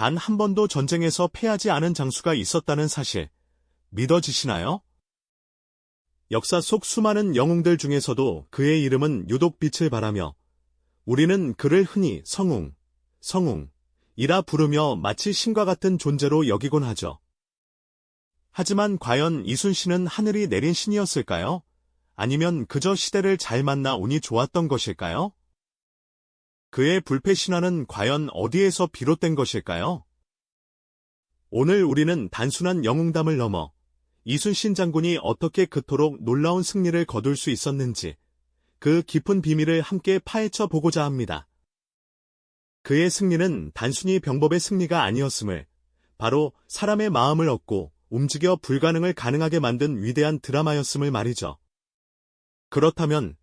단 한 번도 전쟁에서 패하지 않은 장수가 있었다는 사실 믿어지시나요? 역사 속 수많은 영웅들 중에서도 그의 이름은 유독 빛을 발하며 우리는 그를 흔히 성웅, 성웅, 이라 부르며 마치 신과 같은 존재로 여기곤 하죠. 하지만 과연 이순신은 하늘이 내린 신이었을까요? 아니면 그저 시대를 잘 만나 운이 좋았던 것일까요? 그의 불패 신화는 과연 어디에서 비롯된 것일까요? 오늘 우리는 단순한 영웅담을 넘어 이순신 장군이 어떻게 그토록 놀라운 승리를 거둘 수 있었는지 그 깊은 비밀을 함께 파헤쳐 보고자 합니다. 그의 승리는 단순히 병법의 승리가 아니었음을 바로 사람의 마음을 얻고 움직여 불가능을 가능하게 만든 위대한 드라마였음을 말이죠. 그렇다면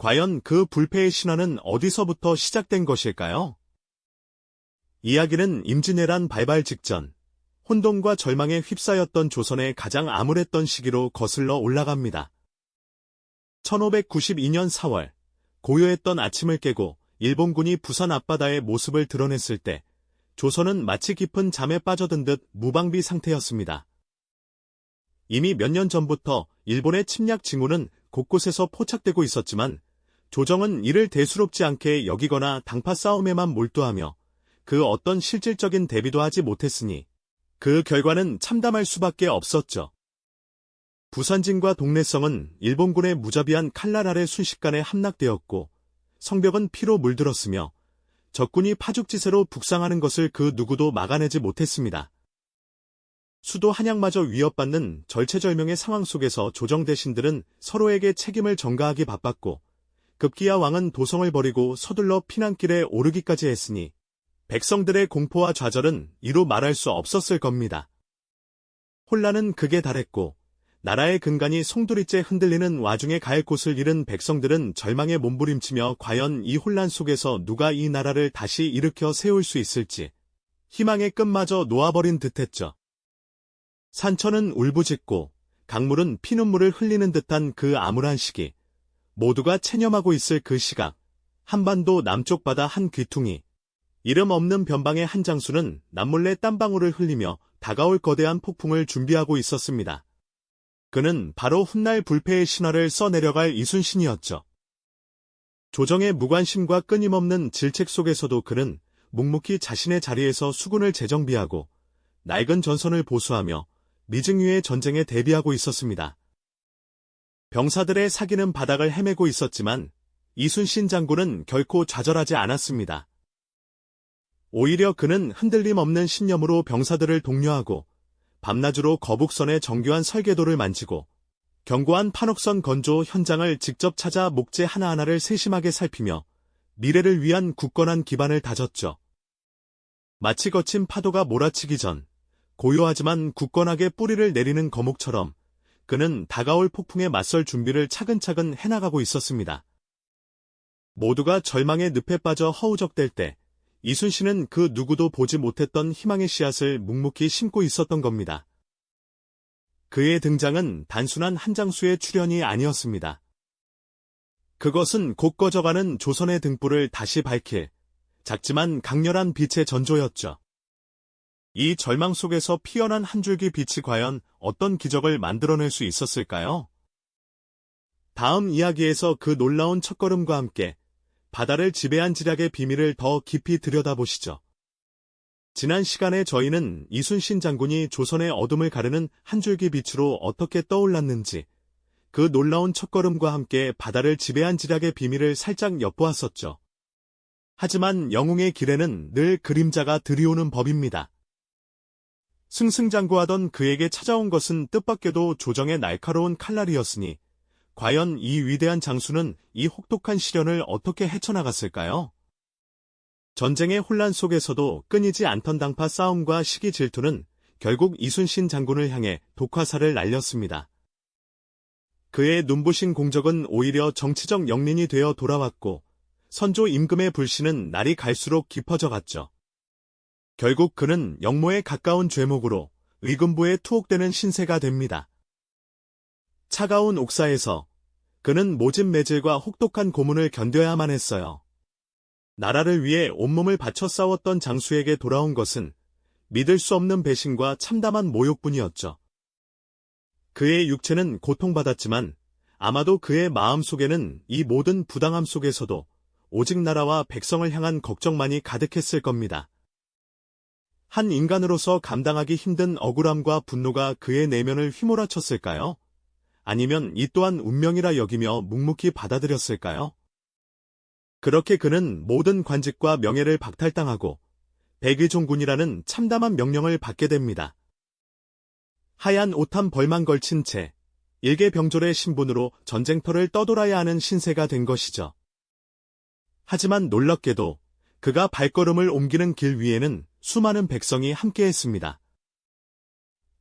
과연 그 불패의 신화는 어디서부터 시작된 것일까요? 이야기는 임진왜란 발발 직전 혼돈과 절망에 휩싸였던 조선의 가장 암울했던 시기로 거슬러 올라갑니다. 1592년 4월 고요했던 아침을 깨고 일본군이 부산 앞바다의 모습을 드러냈을 때 조선은 마치 깊은 잠에 빠져든 듯 무방비 상태였습니다. 이미 몇 년 전부터 일본의 침략 징후는 곳곳에서 포착되고 있었지만 조정은 이를 대수롭지 않게 여기거나 당파 싸움에만 몰두하며 그 어떤 실질적인 대비도 하지 못했으니 그 결과는 참담할 수밖에 없었죠. 부산진과 동래성은 일본군의 무자비한 칼날 아래 순식간에 함락되었고 성벽은 피로 물들었으며 적군이 파죽지세로 북상하는 것을 그 누구도 막아내지 못했습니다. 수도 한양마저 위협받는 절체절명의 상황 속에서 조정 대신들은 서로에게 책임을 전가하기 바빴고 급기야 왕은 도성을 버리고 서둘러 피난길에 오르기까지 했으니 백성들의 공포와 좌절은 이루 말할 수 없었을 겁니다. 혼란은 극에 달했고 나라의 근간이 송두리째 흔들리는 와중에 갈 곳을 잃은 백성들은 절망에 몸부림치며 과연 이 혼란 속에서 누가 이 나라를 다시 일으켜 세울 수 있을지 희망의 끝마저 놓아버린 듯했죠. 산천은 울부짖고 강물은 피눈물을 흘리는 듯한 그 암울한 시기 모두가 체념하고 있을 그 시각 한반도 남쪽 바다 한 귀퉁이 이름 없는 변방의 한 장수는 남몰래 땀방울을 흘리며 다가올 거대한 폭풍을 준비하고 있었습니다. 그는 바로 훗날 불패의 신화를 써내려갈 이순신이었죠. 조정의 무관심과 끊임없는 질책 속에서도 그는 묵묵히 자신의 자리에서 수군을 재정비하고 낡은 전선을 보수하며 미증유의 전쟁에 대비하고 있었습니다. 병사들의 사기는 바닥을 헤매고 있었지만 이순신 장군은 결코 좌절하지 않았습니다. 오히려 그는 흔들림 없는 신념으로 병사들을 독려하고 밤낮으로 거북선의 정교한 설계도를 만지고 견고한 판옥선 건조 현장을 직접 찾아 목재 하나하나를 세심하게 살피며 미래를 위한 굳건한 기반을 다졌죠. 마치 거친 파도가 몰아치기 전 고요하지만 굳건하게 뿌리를 내리는 거목처럼 그는 다가올 폭풍에 맞설 준비를 차근차근 해나가고 있었습니다. 모두가 절망의 늪에 빠져 허우적댈 때 이순신은 그 누구도 보지 못했던 희망의 씨앗을 묵묵히 심고 있었던 겁니다. 그의 등장은 단순한 한 장수의 출현이 아니었습니다. 그것은 곧 꺼져가는 조선의 등불을 다시 밝힐 작지만 강렬한 빛의 전조였죠. 이 절망 속에서 피어난 한 줄기 빛이 과연 어떤 기적을 만들어낼 수 있었을까요? 다음 이야기에서 그 놀라운 첫걸음과 함께 바다를 지배한 지략의 비밀을 더 깊이 들여다보시죠. 지난 시간에 저희는 이순신 장군이 조선의 어둠을 가르는 한 줄기 빛으로 어떻게 떠올랐는지 그 놀라운 첫걸음과 함께 바다를 지배한 지략의 비밀을 살짝 엿보았었죠. 하지만 영웅의 길에는 늘 그림자가 들이오는 법입니다. 승승장구하던 그에게 찾아온 것은 뜻밖에도 조정의 날카로운 칼날이었으니 과연 이 위대한 장수는 이 혹독한 시련을 어떻게 헤쳐나갔을까요? 전쟁의 혼란 속에서도 끊이지 않던 당파 싸움과 시기 질투는 결국 이순신 장군을 향해 독화살을 날렸습니다. 그의 눈부신 공적은 오히려 정치적 영린이 되어 돌아왔고 선조 임금의 불신은 날이 갈수록 깊어져 갔죠. 결국 그는 영모에 가까운 죄목으로 의금부에 투옥되는 신세가 됩니다. 차가운 옥사에서 그는 모진 매질과 혹독한 고문을 견뎌야만 했어요. 나라를 위해 온몸을 바쳐 싸웠던 장수에게 돌아온 것은 믿을 수 없는 배신과 참담한 모욕뿐이었죠. 그의 육체는 고통받았지만 아마도 그의 마음 속에는 이 모든 부당함 속에서도 오직 나라와 백성을 향한 걱정만이 가득했을 겁니다. 한 인간으로서 감당하기 힘든 억울함과 분노가 그의 내면을 휘몰아쳤을까요? 아니면 이 또한 운명이라 여기며 묵묵히 받아들였을까요? 그렇게 그는 모든 관직과 명예를 박탈당하고 백의종군이라는 참담한 명령을 받게 됩니다. 하얀 옷한 벌만 걸친 채 일개 병졸의 신분으로 전쟁터를 떠돌아야 하는 신세가 된 것이죠. 하지만 놀랍게도 그가 발걸음을 옮기는 길 위에는 수많은 백성이 함께했습니다.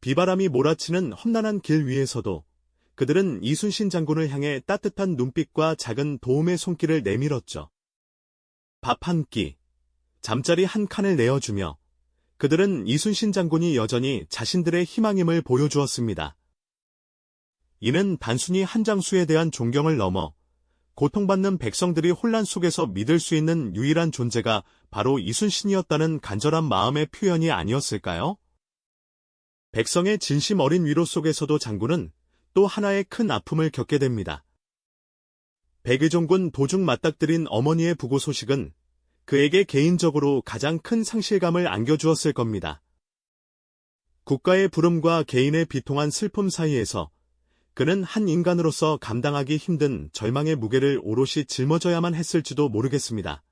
비바람이 몰아치는 험난한 길 위에서도 그들은 이순신 장군을 향해 따뜻한 눈빛과 작은 도움의 손길을 내밀었죠. 밥 한 끼, 잠자리 한 칸을 내어주며 그들은 이순신 장군이 여전히 자신들의 희망임을 보여주었습니다. 이는 단순히 한 장수에 대한 존경을 넘어 고통받는 백성들이 혼란 속에서 믿을 수 있는 유일한 존재가 바로 이순신이었다는 간절한 마음의 표현이 아니었을까요? 백성의 진심 어린 위로 속에서도 장군은 또 하나의 큰 아픔을 겪게 됩니다. 백의종군 도중 맞닥뜨린 어머니의 부고 소식은 그에게 개인적으로 가장 큰 상실감을 안겨주었을 겁니다. 국가의 부름과 개인의 비통한 슬픔 사이에서 그는 한 인간으로서 감당하기 힘든 절망의 무게를 오롯이 짊어져야만 했을지도 모르겠습니다.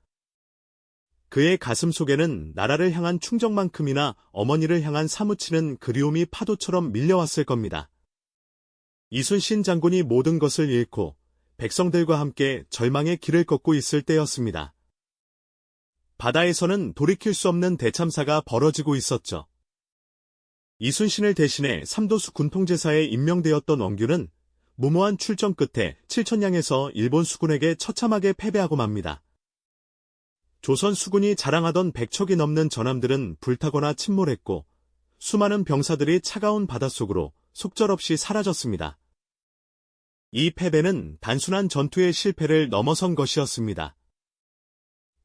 그의 가슴 속에는 나라를 향한 충정만큼이나 어머니를 향한 사무치는 그리움이 파도처럼 밀려왔을 겁니다. 이순신 장군이 모든 것을 잃고 백성들과 함께 절망의 길을 걷고 있을 때였습니다. 바다에서는 돌이킬 수 없는 대참사가 벌어지고 있었죠. 이순신을 대신해 삼도수 군통제사에 임명되었던 원규는 무모한 출정 끝에 칠천량에서 일본 수군에게 처참하게 패배하고 맙니다. 조선 수군이 자랑하던 백척이 넘는 전함들은 불타거나 침몰했고 수많은 병사들이 차가운 바닷속으로 속절없이 사라졌습니다. 이 패배는 단순한 전투의 실패를 넘어선 것이었습니다.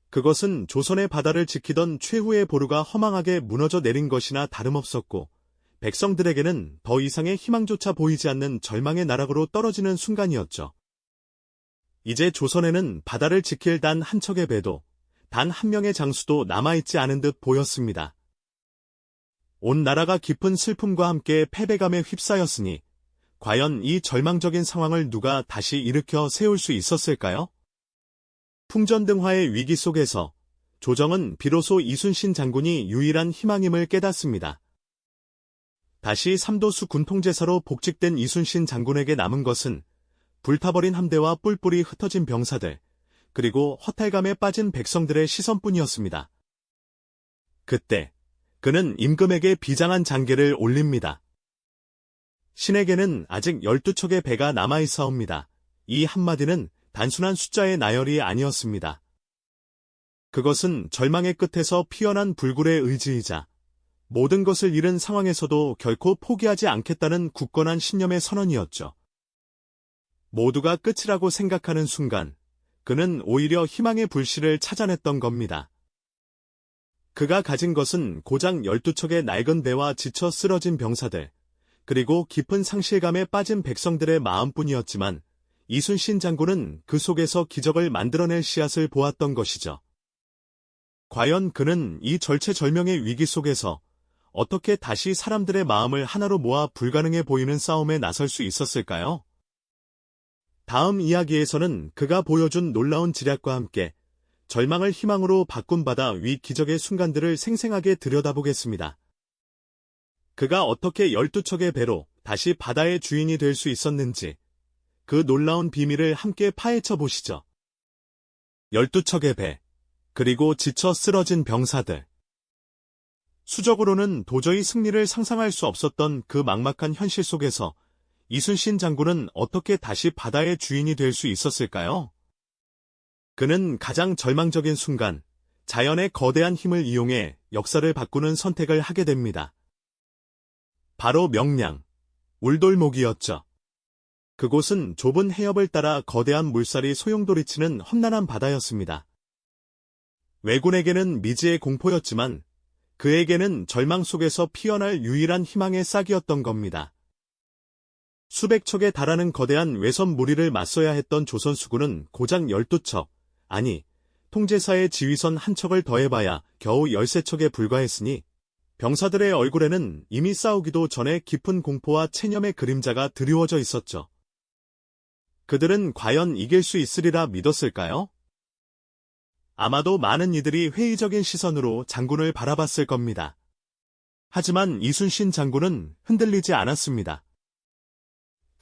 그것은 조선의 바다를 지키던 최후의 보루가 허망하게 무너져 내린 것이나 다름없었고 백성들에게는 더 이상의 희망조차 보이지 않는 절망의 나락으로 떨어지는 순간이었죠. 이제 조선에는 바다를 지킬 단 한 척의 배도, 단 한 명의 장수도 남아있지 않은 듯 보였습니다. 온 나라가 깊은 슬픔과 함께 패배감에 휩싸였으니, 과연 이 절망적인 상황을 누가 다시 일으켜 세울 수 있었을까요? 풍전등화의 위기 속에서 조정은 비로소 이순신 장군이 유일한 희망임을 깨닫습니다. 다시 삼도수 군통제사로 복직된 이순신 장군에게 남은 것은 불타버린 함대와 뿔뿔이 흩어진 병사들, 그리고 허탈감에 빠진 백성들의 시선뿐이었습니다. 그때 그는 임금에게 비장한 장계를 올립니다. 신에게는 아직 12척의 배가 남아있사옵니다. 이 한마디는 단순한 숫자의 나열이 아니었습니다. 그것은 절망의 끝에서 피어난 불굴의 의지이자 모든 것을 잃은 상황에서도 결코 포기하지 않겠다는 굳건한 신념의 선언이었죠. 모두가 끝이라고 생각하는 순간 그는 오히려 희망의 불씨를 찾아냈던 겁니다. 그가 가진 것은 고장 12척의 낡은 배와 지쳐 쓰러진 병사들, 그리고 깊은 상실감에 빠진 백성들의 마음뿐이었지만 이순신 장군은 그 속에서 기적을 만들어낼 씨앗을 보았던 것이죠. 과연 그는 이 절체절명의 위기 속에서 어떻게 다시 사람들의 마음을 하나로 모아 불가능해 보이는 싸움에 나설 수 있었을까요? 다음 이야기에서는 그가 보여준 놀라운 지략과 함께 절망을 희망으로 바꾼 바다 위 기적의 순간들을 생생하게 들여다보겠습니다. 그가 어떻게 12척의 배로 다시 바다의 주인이 될 수 있었는지 그 놀라운 비밀을 함께 파헤쳐 보시죠. 12척의 배, 그리고 지쳐 쓰러진 병사들. 수적으로는 도저히 승리를 상상할 수 없었던 그 막막한 현실 속에서 이순신 장군은 어떻게 다시 바다의 주인이 될 수 있었을까요? 그는 가장 절망적인 순간 자연의 거대한 힘을 이용해 역사를 바꾸는 선택을 하게 됩니다. 바로 명량, 울돌목이었죠. 그곳은 좁은 해협을 따라 거대한 물살이 소용돌이치는 험난한 바다였습니다. 왜군에게는 미지의 공포였지만 그에게는 절망 속에서 피어날 유일한 희망의 싹이었던 겁니다. 수백 척에 달하는 거대한 외선 무리를 맞서야 했던 조선 수군은 고작 12척, 아니, 통제사의 지휘선 한 척을 더해봐야 겨우 13척에 불과했으니 병사들의 얼굴에는 이미 싸우기도 전에 깊은 공포와 체념의 그림자가 드리워져 있었죠. 그들은 과연 이길 수 있으리라 믿었을까요? 아마도 많은 이들이 회의적인 시선으로 장군을 바라봤을 겁니다. 하지만 이순신 장군은 흔들리지 않았습니다.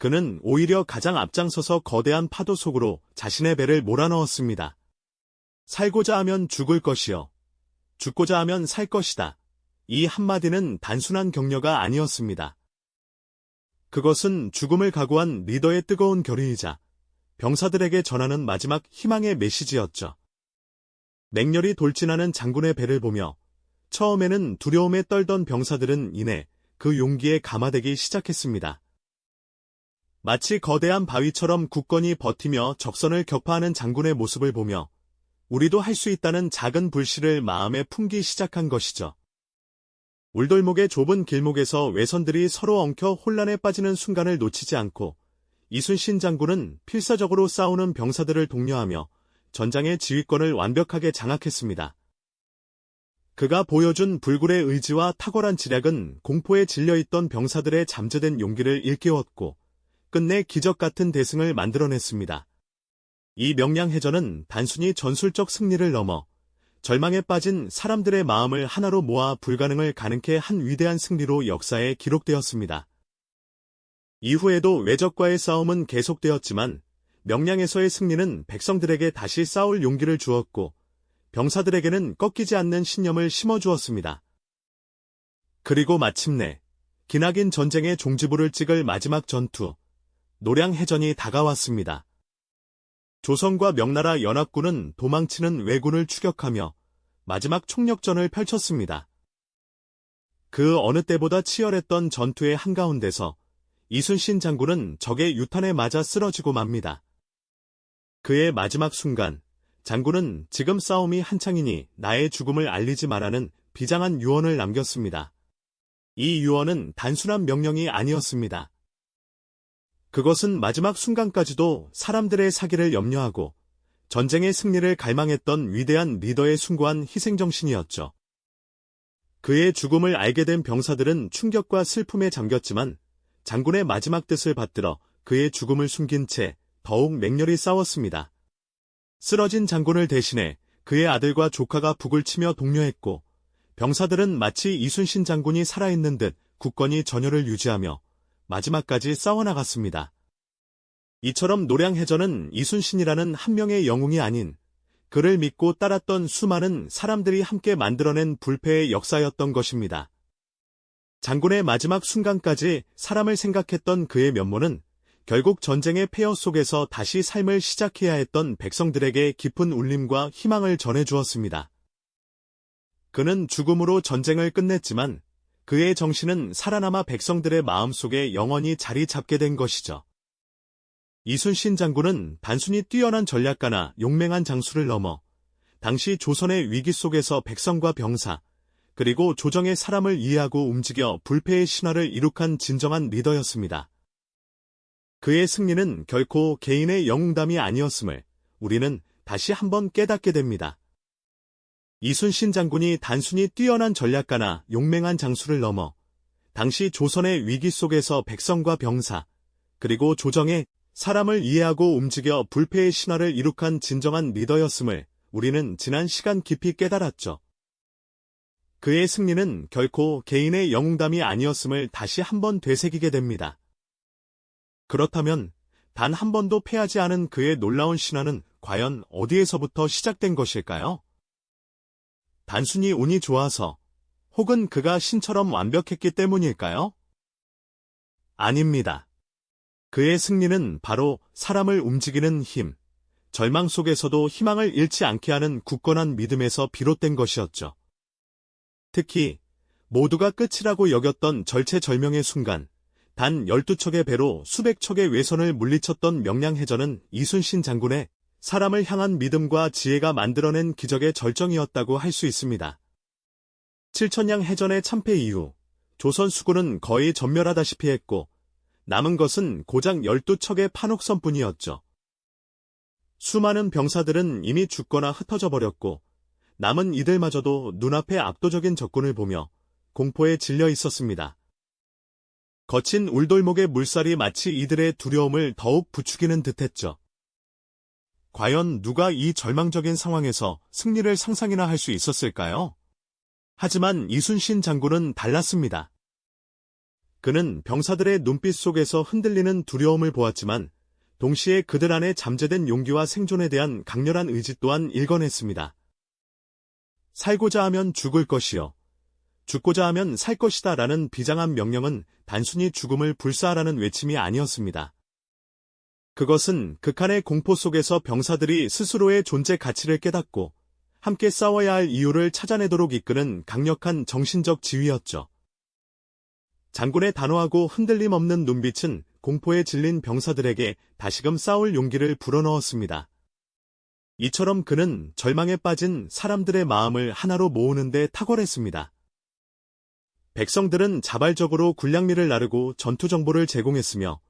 그는 오히려 가장 앞장서서 거대한 파도 속으로 자신의 배를 몰아넣었습니다. 살고자 하면 죽을 것이요. 죽고자 하면 살 것이다. 이 한마디는 단순한 격려가 아니었습니다. 그것은 죽음을 각오한 리더의 뜨거운 결의이자 병사들에게 전하는 마지막 희망의 메시지였죠. 맹렬히 돌진하는 장군의 배를 보며 처음에는 두려움에 떨던 병사들은 이내 그 용기에 감화되기 시작했습니다. 마치 거대한 바위처럼 굳건히 버티며 적선을 격파하는 장군의 모습을 보며 우리도 할 수 있다는 작은 불씨를 마음에 품기 시작한 것이죠. 울돌목의 좁은 길목에서 외선들이 서로 엉켜 혼란에 빠지는 순간을 놓치지 않고 이순신 장군은 필사적으로 싸우는 병사들을 독려하며 전장의 지휘권을 완벽하게 장악했습니다. 그가 보여준 불굴의 의지와 탁월한 지략은 공포에 질려있던 병사들의 잠재된 용기를 일깨웠고 끝내 기적 같은 대승을 만들어냈습니다. 이 명량해전은 단순히 전술적 승리를 넘어 절망에 빠진 사람들의 마음을 하나로 모아 불가능을 가능케 한 위대한 승리로 역사에 기록되었습니다. 이후에도 외적과의 싸움은 계속되었지만 명량에서의 승리는 백성들에게 다시 싸울 용기를 주었고 병사들에게는 꺾이지 않는 신념을 심어주었습니다. 그리고 마침내 기나긴 전쟁의 종지부를 찍을 마지막 전투, 노량해전이 다가왔습니다. 조선과 명나라 연합군은 도망치는 왜군을 추격하며 마지막 총력전을 펼쳤습니다. 그 어느 때보다 치열했던 전투의 한가운데서 이순신 장군은 적의 유탄에 맞아 쓰러지고 맙니다. 그의 마지막 순간, 장군은 지금 싸움이 한창이니 나의 죽음을 알리지 말라는 비장한 유언을 남겼습니다. 이 유언은 단순한 명령이 아니었습니다. 그것은 마지막 순간까지도 사람들의 사기를 염려하고 전쟁의 승리를 갈망했던 위대한 리더의 숭고한 희생정신이었죠. 그의 죽음을 알게 된 병사들은 충격과 슬픔에 잠겼지만 장군의 마지막 뜻을 받들어 그의 죽음을 숨긴 채 더욱 맹렬히 싸웠습니다. 쓰러진 장군을 대신해 그의 아들과 조카가 북을 치며 독려했고 병사들은 마치 이순신 장군이 살아있는 듯 굳건히 전열을 유지하며 마지막까지 싸워나갔습니다. 이처럼 노량해전은 이순신이라는 한 명의 영웅이 아닌 그를 믿고 따랐던 수많은 사람들이 함께 만들어낸 불패의 역사였던 것입니다. 장군의 마지막 순간까지 사람을 생각했던 그의 면모는 결국 전쟁의 폐허 속에서 다시 삶을 시작해야 했던 백성들에게 깊은 울림과 희망을 전해주었습니다. 그는 죽음으로 전쟁을 끝냈지만 그의 정신은 살아남아 백성들의 마음속에 영원히 자리 잡게 된 것이죠. 이순신 장군은 단순히 뛰어난 전략가나 용맹한 장수를 넘어 당시 조선의 위기 속에서 백성과 병사, 그리고 조정의 사람을 이해하고 움직여 불패의 신화를 이룩한 진정한 리더였습니다. 그의 승리는 결코 개인의 영웅담이 아니었음을 우리는 다시 한번 깨닫게 됩니다. 이순신 장군이 단순히 뛰어난 전략가나 용맹한 장수를 넘어 당시 조선의 위기 속에서 백성과 병사, 그리고 조정의 사람을 이해하고 움직여 불패의 신화를 이룩한 진정한 리더였음을 우리는 지난 시간 깊이 깨달았죠. 그의 승리는 결코 개인의 영웅담이 아니었음을 다시 한번 되새기게 됩니다. 그렇다면 단 한 번도 패하지 않은 그의 놀라운 신화는 과연 어디에서부터 시작된 것일까요? 단순히 운이 좋아서 혹은 그가 신처럼 완벽했기 때문일까요? 아닙니다. 그의 승리는 바로 사람을 움직이는 힘, 절망 속에서도 희망을 잃지 않게 하는 굳건한 믿음에서 비롯된 것이었죠. 특히 모두가 끝이라고 여겼던 절체절명의 순간 단 12척의 배로 수백 척의 외선을 물리쳤던 명량해전은 이순신 장군의 사람을 향한 믿음과 지혜가 만들어낸 기적의 절정이었다고 할 수 있습니다. 칠천량 해전의 참패 이후 조선 수군은 거의 전멸하다시피 했고 남은 것은 고작 12척의 판옥선뿐이었죠. 수많은 병사들은 이미 죽거나 흩어져 버렸고 남은 이들마저도 눈앞에 압도적인 적군을 보며 공포에 질려 있었습니다. 거친 울돌목의 물살이 마치 이들의 두려움을 더욱 부추기는 듯했죠. 과연 누가 이 절망적인 상황에서 승리를 상상이나 할 수 있었을까요? 하지만 이순신 장군은 달랐습니다. 그는 병사들의 눈빛 속에서 흔들리는 두려움을 보았지만 동시에 그들 안에 잠재된 용기와 생존에 대한 강렬한 의지 또한 일궈냈습니다. 살고자 하면 죽을 것이요. 죽고자 하면 살 것이다 라는 비장한 명령은 단순히 죽음을 불사하라는 외침이 아니었습니다. 그것은 극한의 공포 속에서 병사들이 스스로의 존재 가치를 깨닫고 함께 싸워야 할 이유를 찾아내도록 이끄는 강력한 정신적 지휘였죠. 장군의 단호하고 흔들림 없는 눈빛은 공포에 질린 병사들에게 다시금 싸울 용기를 불어넣었습니다. 이처럼 그는 절망에 빠진 사람들의 마음을 하나로 모으는데 탁월했습니다. 백성들은 자발적으로 군량미를 나르고 전투 정보를 제공했으며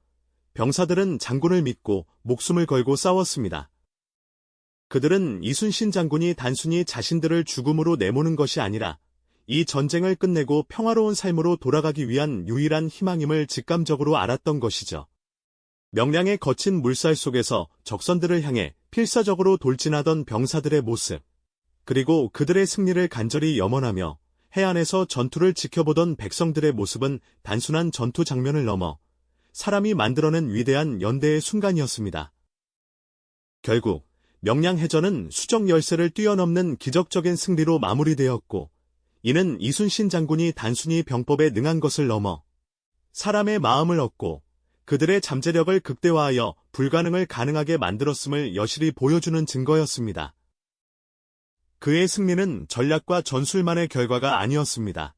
병사들은 장군을 믿고 목숨을 걸고 싸웠습니다. 그들은 이순신 장군이 단순히 자신들을 죽음으로 내모는 것이 아니라 이 전쟁을 끝내고 평화로운 삶으로 돌아가기 위한 유일한 희망임을 직감적으로 알았던 것이죠. 명량의 거친 물살 속에서 적선들을 향해 필사적으로 돌진하던 병사들의 모습, 그리고 그들의 승리를 간절히 염원하며 해안에서 전투를 지켜보던 백성들의 모습은 단순한 전투 장면을 넘어 사람이 만들어낸 위대한 연대의 순간이었습니다. 결국 명량해전은 수정 열세를 뛰어넘는 기적적인 승리로 마무리되었고 이는 이순신 장군이 단순히 병법에 능한 것을 넘어 사람의 마음을 얻고 그들의 잠재력을 극대화하여 불가능을 가능하게 만들었음을 여실히 보여주는 증거였습니다. 그의 승리는 전략과 전술만의 결과가 아니었습니다.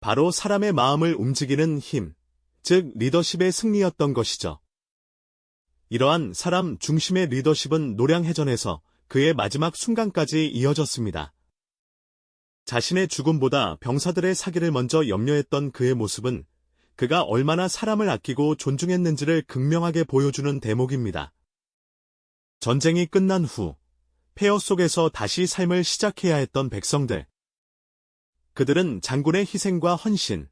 바로 사람의 마음을 움직이는 힘, 즉 리더십의 승리였던 것이죠. 이러한 사람 중심의 리더십은 노량해전에서 그의 마지막 순간까지 이어졌습니다. 자신의 죽음보다 병사들의 사기를 먼저 염려했던 그의 모습은 그가 얼마나 사람을 아끼고 존중했는지를 극명하게 보여주는 대목입니다. 전쟁이 끝난 후 폐허 속에서 다시 삶을 시작해야 했던 백성들. 그들은 장군의 희생과 헌신,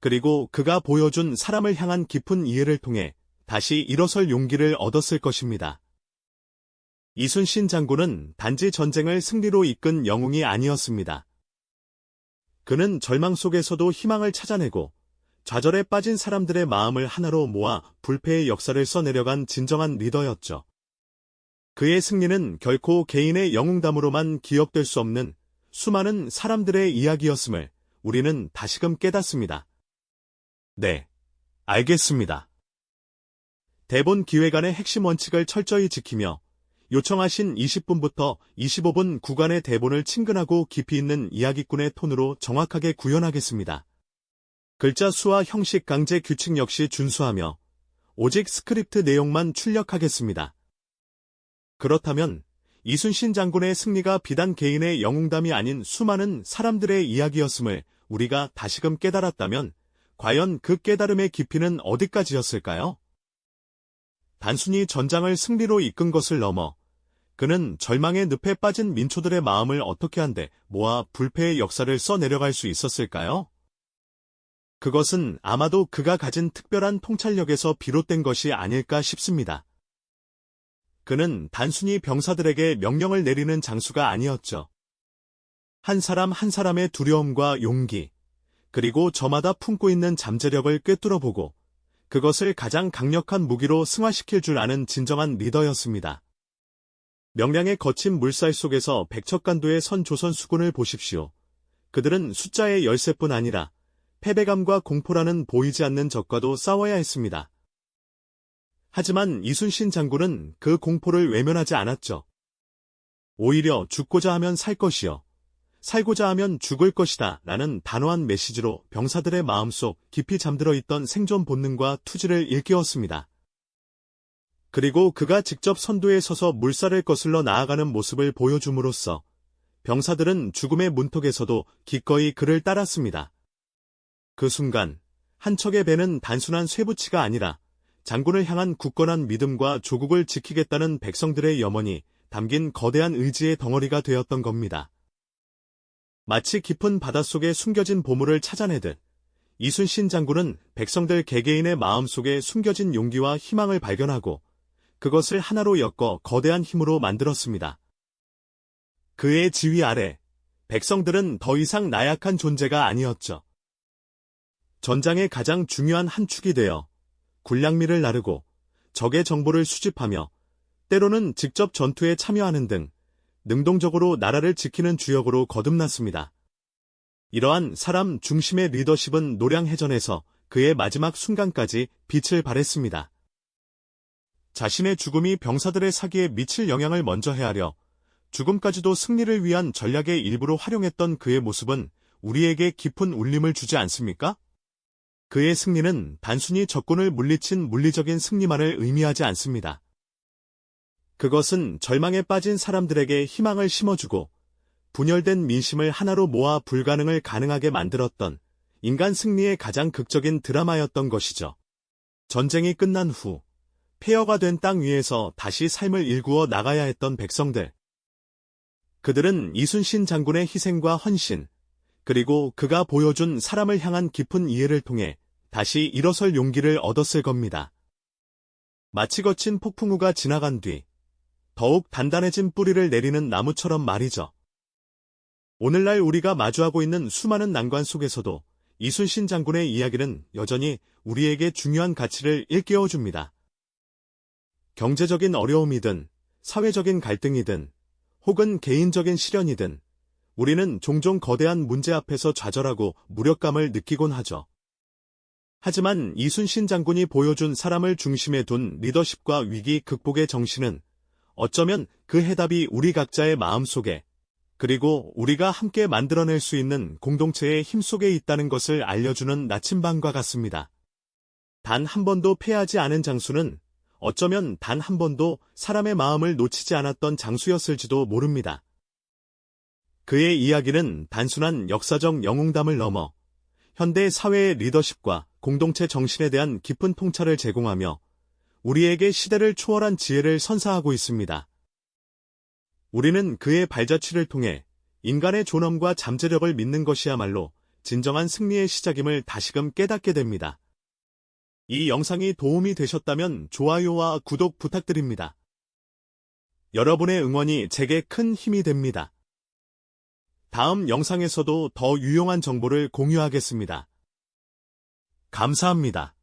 그리고 그가 보여준 사람을 향한 깊은 이해를 통해 다시 일어설 용기를 얻었을 것입니다. 이순신 장군은 단지 전쟁을 승리로 이끈 영웅이 아니었습니다. 그는 절망 속에서도 희망을 찾아내고 좌절에 빠진 사람들의 마음을 하나로 모아 불패의 역사를 써내려간 진정한 리더였죠. 그의 승리는 결코 개인의 영웅담으로만 기억될 수 없는 수많은 사람들의 이야기였음을 우리는 다시금 깨닫습니다. 네, 알겠습니다. 대본 기획안의 핵심 원칙을 철저히 지키며 요청하신 20분부터 25분 구간의 대본을 친근하고 깊이 있는 이야기꾼의 톤으로 정확하게 구현하겠습니다. 글자 수와 형식 강제 규칙 역시 준수하며 오직 스크립트 내용만 출력하겠습니다. 그렇다면 이순신 장군의 승리가 비단 개인의 영웅담이 아닌 수많은 사람들의 이야기였음을 우리가 다시금 깨달았다면 과연 그 깨달음의 깊이는 어디까지였을까요? 단순히 전장을 승리로 이끈 것을 넘어 그는 절망의 늪에 빠진 민초들의 마음을 어떻게 한데 모아 불패의 역사를 써내려갈 수 있었을까요? 그것은 아마도 그가 가진 특별한 통찰력에서 비롯된 것이 아닐까 싶습니다. 그는 단순히 병사들에게 명령을 내리는 장수가 아니었죠. 한 사람 한 사람의 두려움과 용기, 그리고 저마다 품고 있는 잠재력을 꿰뚫어보고 그것을 가장 강력한 무기로 승화시킬 줄 아는 진정한 리더였습니다. 명량의 거친 물살 속에서 백척간도의 선 조선 수군을 보십시오. 그들은 숫자의 열세뿐 아니라 패배감과 공포라는 보이지 않는 적과도 싸워야 했습니다. 하지만 이순신 장군은 그 공포를 외면하지 않았죠. 오히려 죽고자 하면 살 것이요. 살고자 하면 죽을 것이다 라는 단호한 메시지로 병사들의 마음속 깊이 잠들어 있던 생존 본능과 투지를 일깨웠습니다. 그리고 그가 직접 선두에 서서 물살을 거슬러 나아가는 모습을 보여줌으로써 병사들은 죽음의 문턱에서도 기꺼이 그를 따랐습니다. 그 순간 한 척의 배는 단순한 쇠붙이가 아니라 장군을 향한 굳건한 믿음과 조국을 지키겠다는 백성들의 염원이 담긴 거대한 의지의 덩어리가 되었던 겁니다. 마치 깊은 바닷속에 숨겨진 보물을 찾아내듯 이순신 장군은 백성들 개개인의 마음속에 숨겨진 용기와 희망을 발견하고 그것을 하나로 엮어 거대한 힘으로 만들었습니다. 그의 지휘 아래 백성들은 더 이상 나약한 존재가 아니었죠. 전장의 가장 중요한 한 축이 되어 군량미를 나르고 적의 정보를 수집하며 때로는 직접 전투에 참여하는 등 능동적으로 나라를 지키는 주역으로 거듭났습니다. 이러한 사람 중심의 리더십은 노량해전에서 그의 마지막 순간까지 빛을 발했습니다. 자신의 죽음이 병사들의 사기에 미칠 영향을 먼저 헤아려 죽음까지도 승리를 위한 전략의 일부로 활용했던 그의 모습은 우리에게 깊은 울림을 주지 않습니까? 그의 승리는 단순히 적군을 물리친 물리적인 승리만을 의미하지 않습니다. 그것은 절망에 빠진 사람들에게 희망을 심어주고 분열된 민심을 하나로 모아 불가능을 가능하게 만들었던 인간 승리의 가장 극적인 드라마였던 것이죠. 전쟁이 끝난 후 폐허가 된 땅 위에서 다시 삶을 일구어 나가야 했던 백성들. 그들은 이순신 장군의 희생과 헌신, 그리고 그가 보여준 사람을 향한 깊은 이해를 통해 다시 일어설 용기를 얻었을 겁니다. 마치 거친 폭풍우가 지나간 뒤 더욱 단단해진 뿌리를 내리는 나무처럼 말이죠. 오늘날 우리가 마주하고 있는 수많은 난관 속에서도 이순신 장군의 이야기는 여전히 우리에게 중요한 가치를 일깨워 줍니다. 경제적인 어려움이든 사회적인 갈등이든 혹은 개인적인 시련이든 우리는 종종 거대한 문제 앞에서 좌절하고 무력감을 느끼곤 하죠. 하지만 이순신 장군이 보여준 사람을 중심에 둔 리더십과 위기 극복의 정신은 어쩌면 그 해답이 우리 각자의 마음속에 그리고 우리가 함께 만들어낼 수 있는 공동체의 힘 속에 있다는 것을 알려주는 나침반과 같습니다. 단 한 번도 패하지 않은 장수는 어쩌면 단 한 번도 사람의 마음을 놓치지 않았던 장수였을지도 모릅니다. 그의 이야기는 단순한 역사적 영웅담을 넘어 현대 사회의 리더십과 공동체 정신에 대한 깊은 통찰을 제공하며 우리에게 시대를 초월한 지혜를 선사하고 있습니다. 우리는 그의 발자취를 통해 인간의 존엄과 잠재력을 믿는 것이야말로 진정한 승리의 시작임을 다시금 깨닫게 됩니다. 이 영상이 도움이 되셨다면 좋아요와 구독 부탁드립니다. 여러분의 응원이 제게 큰 힘이 됩니다. 다음 영상에서도 더 유용한 정보를 공유하겠습니다. 감사합니다.